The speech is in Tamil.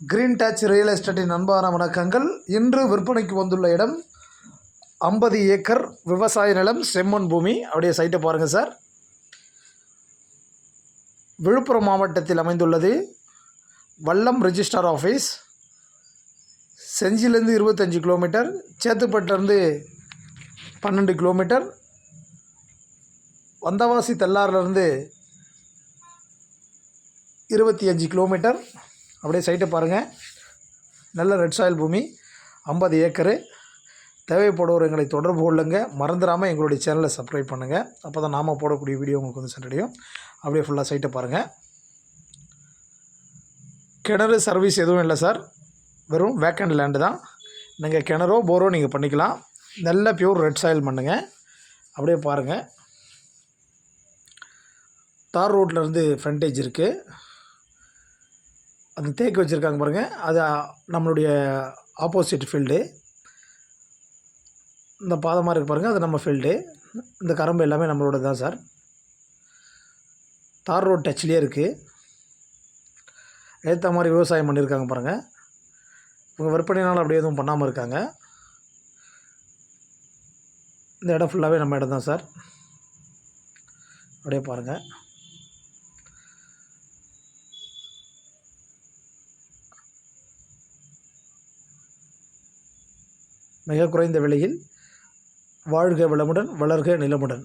கிரீன் டச் ரியல் எஸ்டேட்டின் அன்பான வணக்கங்கள். இன்று விற்பனைக்கு வந்துள்ள இடம் ஐம்பது ஏக்கர் விவசாய நிலம் செம்மண் பூமி. அப்படியே சைட்டை பாருங்கள் சார். விழுப்புரம் மாவட்டத்தில் அமைந்துள்ளது. வல்லம் ரிஜிஸ்டார் ஆஃபீஸ் செஞ்சிலேருந்து இருபத்தஞ்சி கிலோமீட்டர் சேத்துப்பட்டிலேருந்து பன்னெண்டு கிலோமீட்டர். வந்தவாசி தெல்லாறுலேருந்து இருபத்தி அஞ்சு கிலோமீட்டர். அப்படியே சைட்டை பாருங்கள் நல்ல ரெட் சாயில் பூமி ஐம்பது ஏக்கரு. தேவைப்படுவோர் எங்களை தொடர்பு கொள்ளுங்க. மறந்துடாமல் எங்களுடைய சேனலை சப்ஸ்கிரைப் பண்ணுங்கள் அப்போ தான் நாம் போடக்கூடிய வீடியோ உங்களுக்கு வந்து சென்றடையும் அப்படியே ஃபுல்லாக சைட்டை பாருங்கள் கிணறு சர்வீஸ் எதுவும் இல்லை சார் வெறும் வேக்கண்ட் லேண்டு தான். நீங்கள் கிணறோ போரோ நீங்கள் பண்ணிக்கலாம். நல்ல பியூர் ரெட் சாயில் பண்ணுங்க. அப்படியே பாருங்கள் தார் ரோட்லேருந்து ஃப்ரண்டேஜ் இருக்குது அந்த தேக்கு வச்சுருக்காங்க பாருங்கள் அது நம்மளுடைய ஆப்போசிட் ஃபீல்டு இந்த பாதமாக இருக்குது பாருங்கள் அது நம்ம ஃபீல்டு இந்த கரம்பு எல்லாமே நம்மளோட தான் சார். தார் ரோட் டச்லேயே இருக்குது ஏற்ற மாதிரி விவசாயம் பண்ணியிருக்காங்க பாருங்கள் இவங்க விற்பனைனால் அப்படியே எதுவும் பண்ணாமல் இருக்காங்க. இந்த இடம் ஃபுல்லாகவே நம்ம இடம் தான் சார். அப்படியே பாருங்கள் மிக குறைந்த விலையில் வாழ்க வளமுடன் வளர்க நிலமுடன்.